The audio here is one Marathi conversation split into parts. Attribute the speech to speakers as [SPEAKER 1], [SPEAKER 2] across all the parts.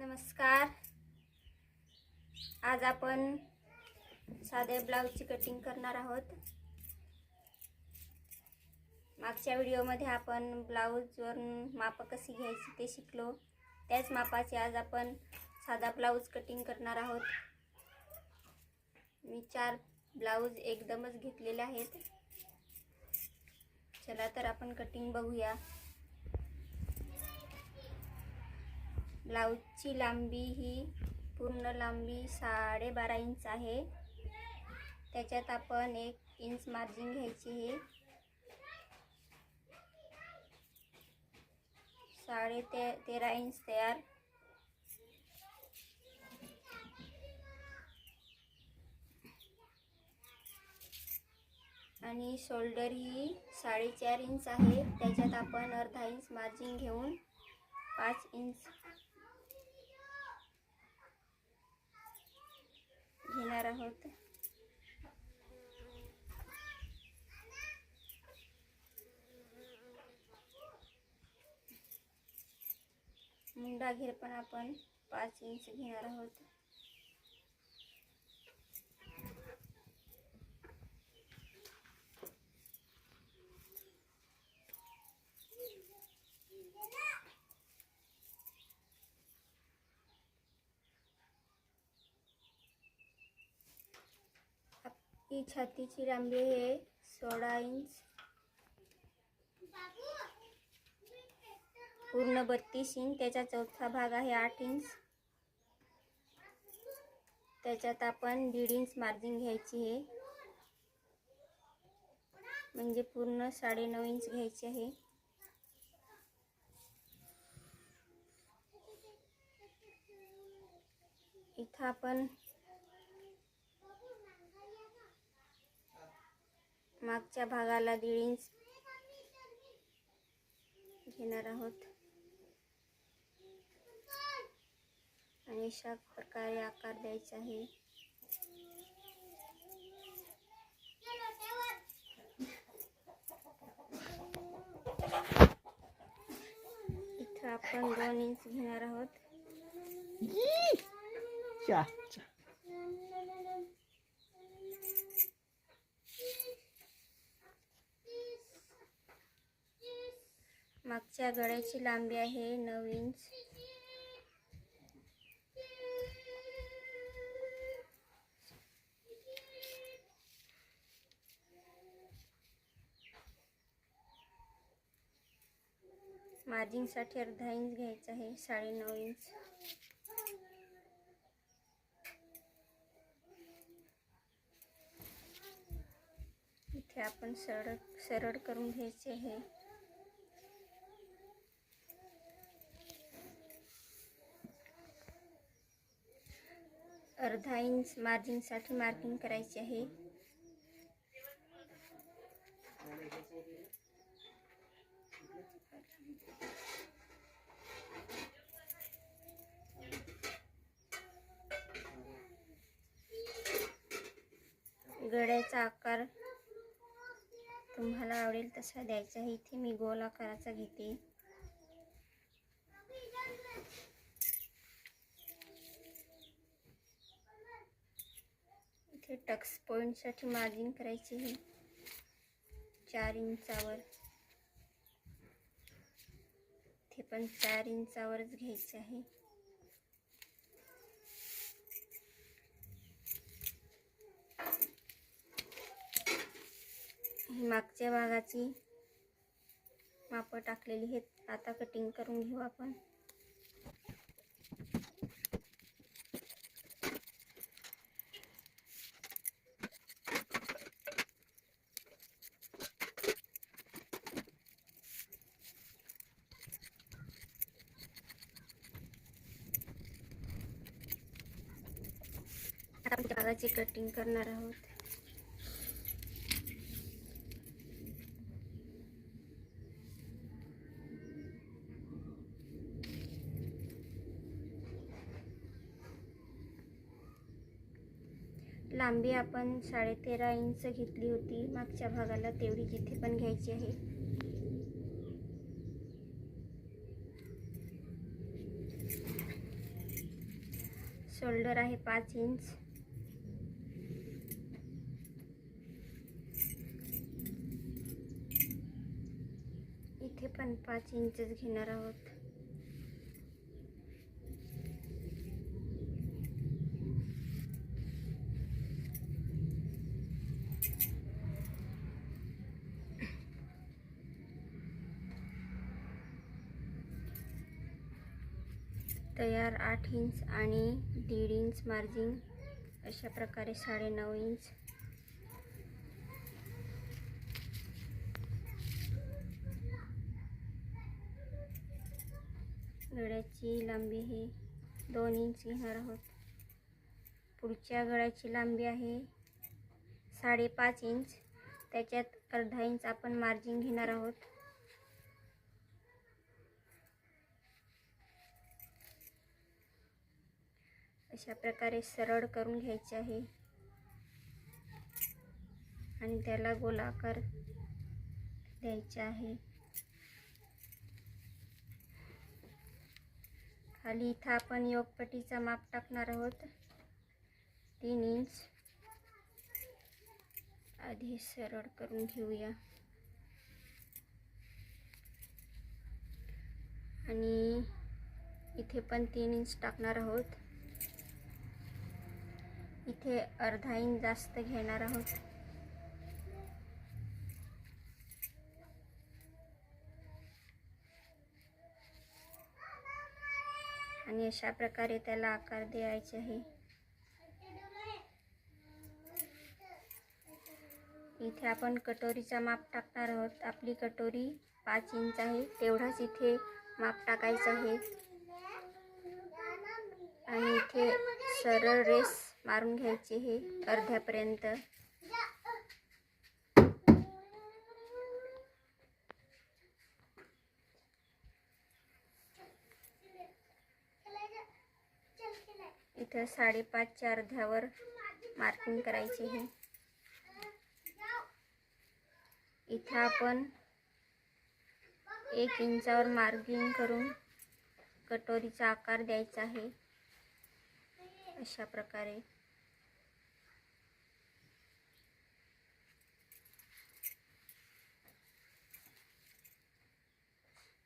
[SPEAKER 1] नमस्कार. आज आपण साध्या ब्लाऊजची कटिंग करणार आहोत. मागच्या व्हिडिओमध्ये आपण ब्लाऊजवरून मापं कशी घ्यायची ते शिकलो. त्याच मापाचे आज आपण साधा ब्लाऊज कटिंग करणार आहोत. मी चार ब्लाऊज एकदमच घेतलेले आहेत. चला तर आपण कटिंग बघूया. ब्लाऊजची लांबी ही पूर्ण लांबी साडेबारा इंच आहे. त्याच्यात आपण एक इंच मार्जिन घ्यायची आहे साडे ते तेरा इंच तयार. आणि शोल्डर ही साडेचार इंच आहे. त्याच्यात आपण अर्धा इंच मार्जिन घेऊन पाच इंच घेणार आहोत. मुंडा घेर पण आपण पाच इंच घेणार आहोत. ही छातीची लांबी आहे. सोळा इंच. पूर्ण बत्तीस इंच. त्याचा चौथा भाग आहे आठ इंच. त्याच्यात आपण दीड इंच मार्जिन घ्यायची आहे. म्हणजे पूर्ण साडेनऊ इंच घ्यायची आहे. इथं आपण मागच्या भागाला दीड इंच घेणार आहोत. आणि अशा प्रकारे आकार द्यायचा आहे. इथं आपण दोन इंच घेणार आहोत. मागच्या गळ्याची लांबी आहे नऊ इंच. मार्जिंगसाठी अर्धा इंच घ्यायचा आहे साडेनऊ इंच. इथे आपण सरळ सरळ करून घ्यायचे आहे. अर्धा इंच मार्जिनसाठी मार्किंग करायची आहे. गड्याचा आकार तुम्हाला आवडेल तसा द्यायचा आहे. इथे मी गोल आकाराचा घेते. इथे टक्स पॉईंटसाठी मार्जिन करायची ही. चार इंचावर. ते पण चार इंचावरच घ्यायचे आहे. मागच्या भागाची मापं टाकलेली आहेत. आता कटिंग करून घेऊ आपण. आता भागाची कटिंग करणार आहोत. लांबी आपण साडेतेरा इंच घेतली होती. मागच्या भागाला तेवढी जिथे पण घ्यायची आहे. शोल्डर आहे पाच इंच इथे पण पाच इंचच घेणार आहोत. तयार आठ इंच आणि दीड इंच मार्जिन अशा प्रकारे साडेनऊ इंच. गळ्याची लांबी ही दोन इंच घेणार आहोत. पुढच्या गळ्याची लांबी आहे साडेपाच इंच. त्याच्यात अर्धा इंच आपण मार्जिन घेणार आहोत. अशा प्रकारे सरळ करून घ्यायचे आहे. आणि त्याला गोलाकार द्यायचा आहे. खाली इथं आपण योगपटीचा माप टाकणार आहोत. तीन इंच. आधी सरळ करून घेऊया. आणि इथे पण तीन इंच टाकणार आहोत. इथे अर्धा इंच जास्त घेणार आहोत. आणि अशा प्रकारे त्याला आकार द्यायचे आहे. इथे आपण कटोरीचा माप टाकणार आहोत. आपली कटोरी पाच इंच आहे. तेवढाच इथे माप टाकायचं आहे. आणि इथे सरळ रेस मारून घ्यायची हे अर्ध्यापर्यंत. इथं साडेपाचच्या अर्ध्यावर मार्किंग करायची आहे इथं आपण एक इंचावर मार्किंग करून कटोरीचा आकार द्यायचा आहे. अशा प्रकारे.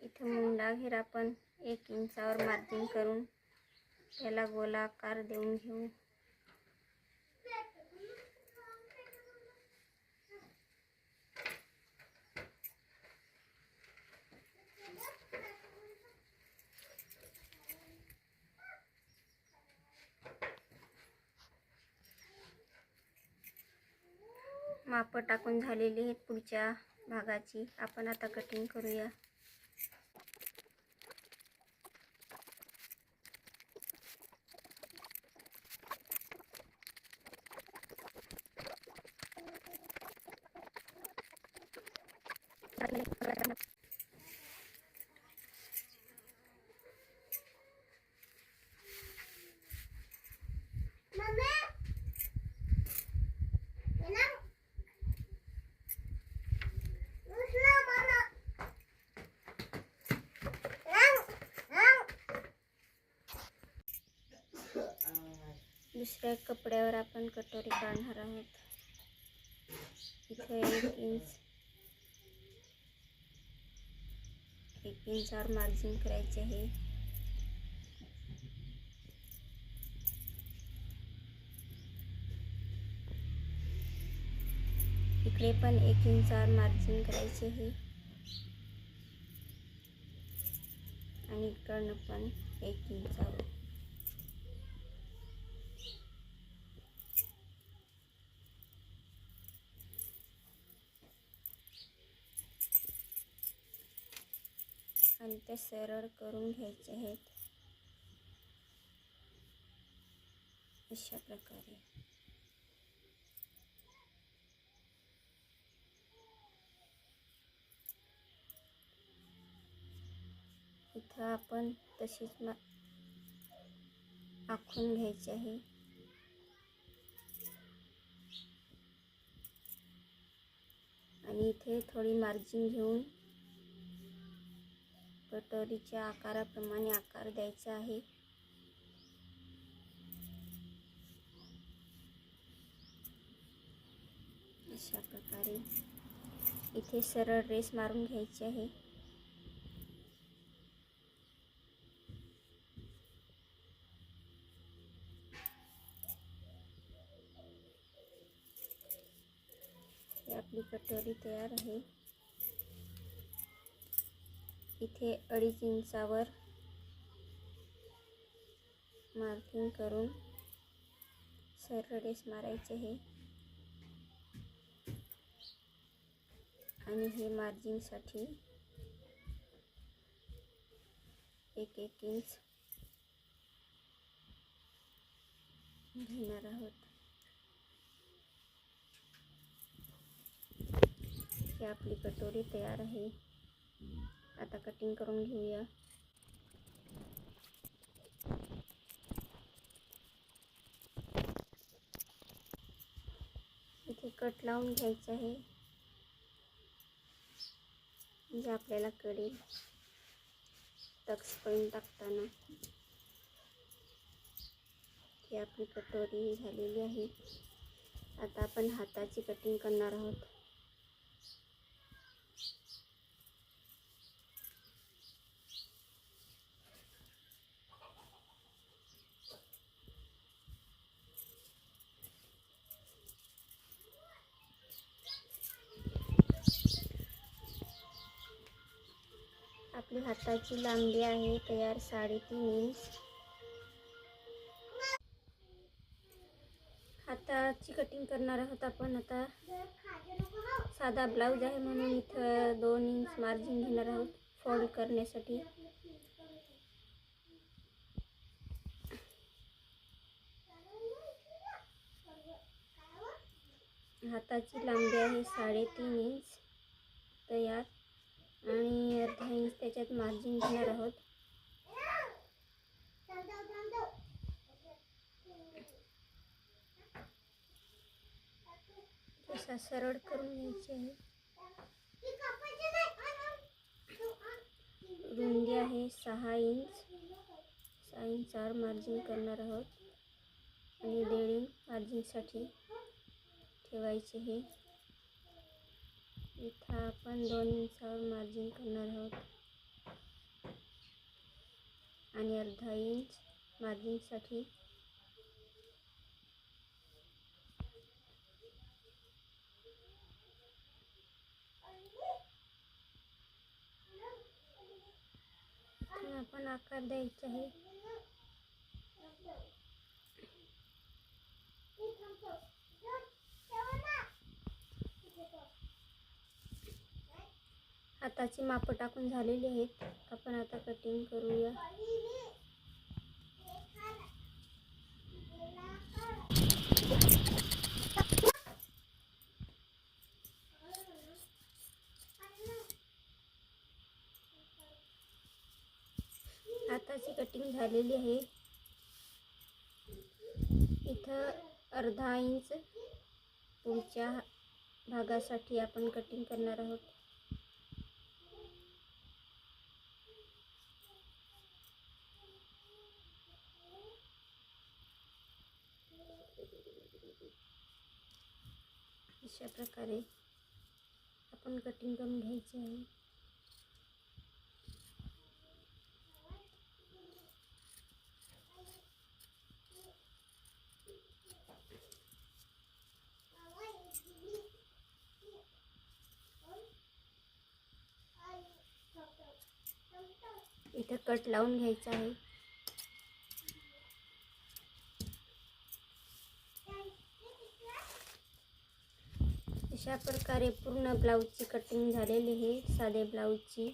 [SPEAKER 1] इथं मुंडा घेर आपण एक इंचावर मार्किंग करून त्याला गोलाकार देऊन घेऊ. माप टाकून झालेली आहेत पुढच्या भागाची. आपण आता कटिंग करूया. दुसऱ्या कपड्यावर आपण कटोरी काढणार आहोत. इथे एक इंच एक इंचावर मार्जिन करायचे आहे. इकडे पण एक इंचावर मार्जिन करायचे आहे. आणि इकडनं पण एक इंचावर आणि ते सरळ करून घ्यायचे आहेत. अशा प्रकारे. इथं आपण तशीच मा आखून घ्यायची आहे. आणि इथे थोडी मार्जिन घेऊन कटोरीच्या आकाराप्रमाणे आकार द्यायचा आहे. अशा प्रकारे इथे सरळ रेस मारून घ्यायची आहे. आपली कटोरी तयार आहे. इथे अडीच इंचावर मार्किंग करून सरळ रेस मारायचे आहे. आणि हे मार्जिनसाठी एक एक इंच घेणार आहोत. ही आपली कटोरी तयार आहे. आता कटिंग करून घेऊया. इथे कट लावून घ्यायचं आहे. म्हणजे आपल्याला कळेल टक्स पॉईंट टाकताना. ही आपली कटोरी झालेली आहे. आता आपण हाताची कटिंग करणार आहोत आपली हाताची लांबी आहे तयार साडेतीन इंच. हाताची कटिंग करणार आहोत आपण आता. साधा ब्लाऊज आहे म्हणून इथं दोन इंच मार्जिन घेणार आहोत फोल्ड करण्यासाठी. हाताची लांबी आहे साडेतीन इंच. तयार. आणि अर्धा इंच त्याच्यात मार्जिन घेणार आहोत. तसा सरळ करून घ्यायची आहे. रुंदी आहे सहा इंच सहा इंचावर मार्जिन करणार आहोत. आणि दीड इंच मार्जिनसाठी ठेवायचे हे. इथं आपण दोन इंचावर मार्जिन करणार आहोत. आणि अर्धा इंच मार्जिनसाठी आपण आकार द्यायचा आहे. आताची मापं टाकून झालेली आहेत. आपण आता कटिंग करूया. आताची कटिंग झालेली आहे. इथं अर्धा इंच पुढच्या भागासाठी आपण कटिंग करणार आहोत अशा प्रकारे आपण कटिंग करून घ्यायचे आहे. इथं कट लावून घ्यायचा आहे. अशा प्रकारे पूर्ण ब्लाऊजची कटिंग झालेली आहे साधे ब्लाऊजची.